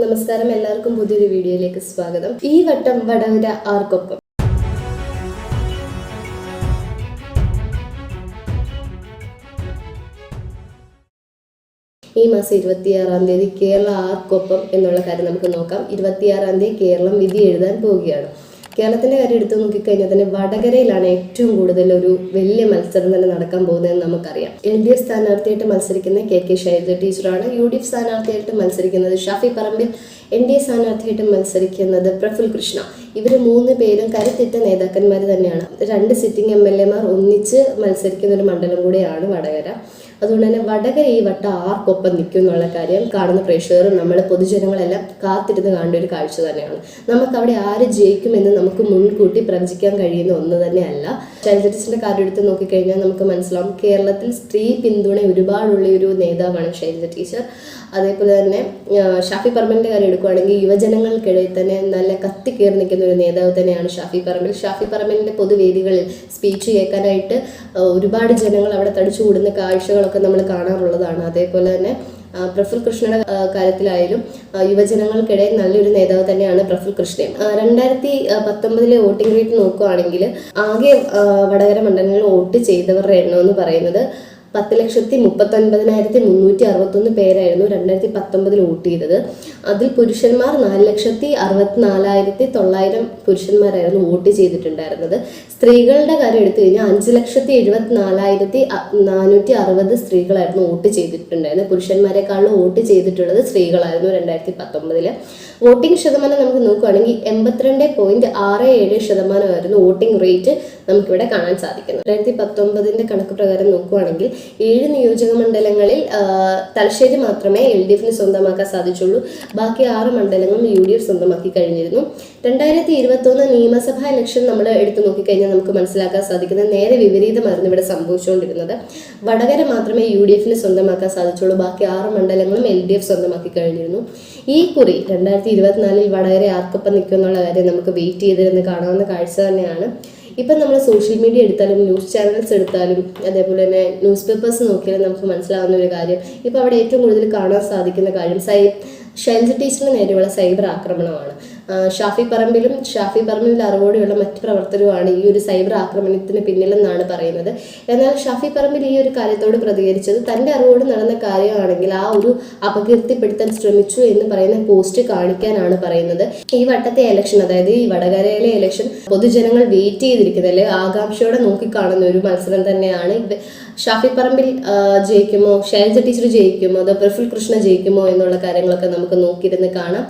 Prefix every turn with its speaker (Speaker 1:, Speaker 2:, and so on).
Speaker 1: നമസ്കാരം എല്ലാവർക്കും പുതിയൊരു വീഡിയോയിലേക്ക് സ്വാഗതം. ഈ വട്ടം വടവര ആർക്കൊപ്പം? ഈ മാസം ഇരുപത്തിയാറാം തീയതി കേരള ആർക്കൊപ്പം എന്നുള്ള കാര്യം നമുക്ക് നോക്കാം. ഇരുപത്തിയാറാം തീയതി കേരളം വിധി എഴുതാൻ പോവുകയാണ്. കേരളത്തിന്റെ കാര്യം എടുത്തു നോക്കിക്കഴിഞ്ഞാൽ തന്നെ വടകരയിലാണ് ഏറ്റവും കൂടുതൽ ഒരു വലിയ മത്സരം തന്നെ നടക്കാൻ പോകുന്നതെന്ന് നമുക്കറിയാം. എൽ ഡി എഫ് സ്ഥാനാർത്ഥിയായിട്ട് മത്സരിക്കുന്ന കെ കെ ശൈലജ ടീച്ചറാണ്. യു ഡി എഫ് സ്ഥാനാർത്ഥിയായിട്ട് മത്സരിക്കുന്നത് Shafi Parambil N D A സ്ഥാനാർത്ഥിയായിട്ട് മത്സരിക്കുന്നത് പ്രഫുൽ കൃഷ്ണ. ഇവർ മൂന്ന് പേരും കരുത്തിട്ട നേതാക്കന്മാർ തന്നെയാണ്. രണ്ട് സിറ്റിംഗ് എം എൽ എമാർ ഒന്നിച്ച് മത്സരിക്കുന്ന ഒരു മണ്ഡലം കൂടിയാണ് വടകര. അതുകൊണ്ട് തന്നെ വടകര ഈ വട്ടം ആർക്കൊപ്പം നിൽക്കും എന്നുള്ള കാര്യം കാണുന്ന പ്രേക്ഷകരും നമ്മൾ പൊതുജനങ്ങളെല്ലാം കാത്തിരുന്ന് കാണേണ്ട ഒരു കാഴ്ച തന്നെയാണ്. നമുക്ക് അവിടെ ആര് ജയിക്കുമെന്ന് നമുക്ക് മുൻകൂട്ടി പ്രവചിക്കാൻ കഴിയുന്ന ഒന്ന് തന്നെയല്ല. ശൈലജ കാര്യം എടുത്ത് നോക്കിക്കഴിഞ്ഞാൽ നമുക്ക് മനസ്സിലാവും. കേരളത്തിൽ സ്ത്രീ പിന്തുണ ഒരുപാടുള്ള ഒരു നേതാവാണ് ശൈലജ ടീച്ചർ. അതേപോലെ തന്നെ ഷാഫി പറമ്പിന്റെ കാര്യം എടുക്കുകയാണെങ്കിൽ യുവജനങ്ങൾക്കിടയിൽ തന്നെ നല്ല കത്തി കത്തിക്കേറി നിൽക്കുന്ന ഒരു നേതാവ് തന്നെയാണ് ഷാഫി പറമ്പിൽ. ഷാഫി പറമ്പിലിന്റെ പൊതുവേദികളിൽ സ്പീച്ച് കേൾക്കാനായിട്ട് ഒരുപാട് ജനങ്ങൾ അവിടെ തടിച്ചു കൂടുന്ന കാഴ്ചകളൊക്കെ നമ്മൾ കാണാറുള്ളതാണ്. അതേപോലെ തന്നെ പ്രഫുൽ കൃഷ്ണയുടെ കാര്യത്തിലായാലും യുവജനങ്ങൾക്കിടയിൽ നല്ലൊരു നേതാവ് തന്നെയാണ് പ്രഫുൽ കൃഷ്ണൻ. രണ്ടായിരത്തി പത്തൊമ്പതിലെ വോട്ടിംഗ് റേറ്റ് നോക്കുകയാണെങ്കിൽ ആകെ വടകര മണ്ഡലങ്ങളിൽ വോട്ട് ചെയ്തവരുടെ എണ്ണം എന്ന് പറയുന്നത് പത്ത് ലക്ഷത്തി മുപ്പത്തൊൻപതിനായിരത്തി മുന്നൂറ്റി അറുപത്തൊന്ന് പേരായിരുന്നു രണ്ടായിരത്തി പത്തൊമ്പതിൽ വോട്ട് ചെയ്തത്. അതിൽ പുരുഷന്മാർ നാല് ലക്ഷത്തി അറുപത്തിനാലായിരത്തി തൊള്ളായിരം പുരുഷന്മാരായിരുന്നു വോട്ട് ചെയ്തിട്ടുണ്ടായിരുന്നത്. സ്ത്രീകളുടെ കാര്യം എടുത്തു കഴിഞ്ഞാൽ അഞ്ച് ലക്ഷത്തി എഴുപത്തിനാലായിരത്തി നാനൂറ്റി അറുപത് സ്ത്രീകളായിരുന്നു വോട്ട് ചെയ്തിട്ടുണ്ടായിരുന്നത്. പുരുഷന്മാരെക്കാളും വോട്ട് ചെയ്തിട്ടുള്ളത് സ്ത്രീകളായിരുന്നു രണ്ടായിരത്തി പത്തൊമ്പതിൽ വോട്ടിംഗ് ശതമാനം നമുക്ക് നോക്കുകയാണെങ്കിൽ എൺപത്തിരണ്ട് പോയിന്റ് ആറ് ഏഴ് ശതമാനമായിരുന്നു വോട്ടിംഗ് റേറ്റ് നമുക്കിവിടെ കാണാൻ സാധിക്കുന്നത്. രണ്ടായിരത്തി പത്തൊമ്പതിന്റെ കണക്ക് പ്രകാരം നോക്കുകയാണെങ്കിൽ ഏഴ് നിയോജക മണ്ഡലങ്ങളിൽ തലശ്ശേരി മാത്രമേ എൽ ഡി എഫിന് സ്വന്തമാക്കാൻ സാധിച്ചുള്ളൂ. ബാക്കി ആറ് മണ്ഡലങ്ങളും യു ഡി എഫ് സ്വന്തമാക്കി കഴിഞ്ഞിരുന്നു. രണ്ടായിരത്തി ഇരുപത്തൊന്ന് നിയമസഭാ ഇലക്ഷൻ നമ്മൾ എടുത്തു നോക്കിക്കഴിഞ്ഞാൽ നമുക്ക് മനസ്സിലാക്കാൻ സാധിക്കുന്നത് നേരെ വിപരീതമായിരുന്നു ഇവിടെ സംഭവിച്ചുകൊണ്ടിരുന്നത്. വടകര മാത്രമേ യു ഡി എഫിന് സ്വന്തമാക്കാൻ സാധിച്ചുള്ളൂ. ബാക്കി ആറ് മണ്ഡലങ്ങളും എൽ ഡി എഫ് സ്വന്തമാക്കി കഴിഞ്ഞിരുന്നു. ഈ കുറി രണ്ടായിരത്തി ഇരുപത്തിനാലിൽ വടകര ആർക്കൊപ്പം നിൽക്കുമെന്നുള്ള കാര്യം നമുക്ക് വെയിറ്റ് ചെയ്തിരുന്ന് കാണാവുന്ന കാഴ്ച തന്നെയാണ്. ഇപ്പം നമ്മൾ സോഷ്യൽ മീഡിയ എടുത്താലും ന്യൂസ് ചാനൽസ് എടുത്താലും അതേപോലെ തന്നെ ന്യൂസ് പേപ്പേഴ്സ് നോക്കിയാലും നമുക്ക് മനസ്സിലാവുന്ന ഒരു കാര്യം. ഇപ്പോൾ അവിടെ ഏറ്റവും കൂടുതൽ കാണാൻ സാധിക്കുന്ന കാര്യം സൈ ടീച്ചറിന് നേരെയുള്ള സൈബർ ആക്രമണമാണ്. ഷാഫി പറമ്പിലും ഷാഫി പറമ്പിൽ അറിവോടെയുള്ള മറ്റ് പ്രവർത്തനമാണ് ഈ ഒരു സൈബർ ആക്രമണത്തിന് പിന്നിലെന്നാണ് പറയുന്നത്. എന്നാൽ ഷാഫി പറമ്പിൽ ഈ ഒരു കാര്യത്തോട് പ്രതികരിച്ചത് തന്റെ അറിവോട് നടന്ന കാര്യമാണെങ്കിൽ ആ ഒരു അപകീർത്തിപ്പെടുത്താൻ ശ്രമിച്ചു എന്ന് പറയുന്ന പോസ്റ്റ് കാണിക്കാനാണ് പറയുന്നത്. ഈ വട്ടത്തെ ഇലക്ഷൻ അതായത് ഈ വടകരയിലെ ഇലക്ഷൻ പൊതുജനങ്ങൾ വെയിറ്റ് ചെയ്തിരിക്കുന്നത് അല്ലെ? ആകാംക്ഷയോടെ നോക്കിക്കാണുന്ന ഒരു മത്സരം തന്നെയാണ്. ഷാഫി പറമ്പിൽ ജയിക്കുമോ? ശൈലജ ടീച്ചർ ജയിക്കുമോ? അതോ പ്രഫുൽ കൃഷ്ണ ജയിക്കുമോ? എന്നുള്ള കാര്യങ്ങളൊക്കെ നമുക്ക് നോക്കിയിരുന്ന് കാണാം.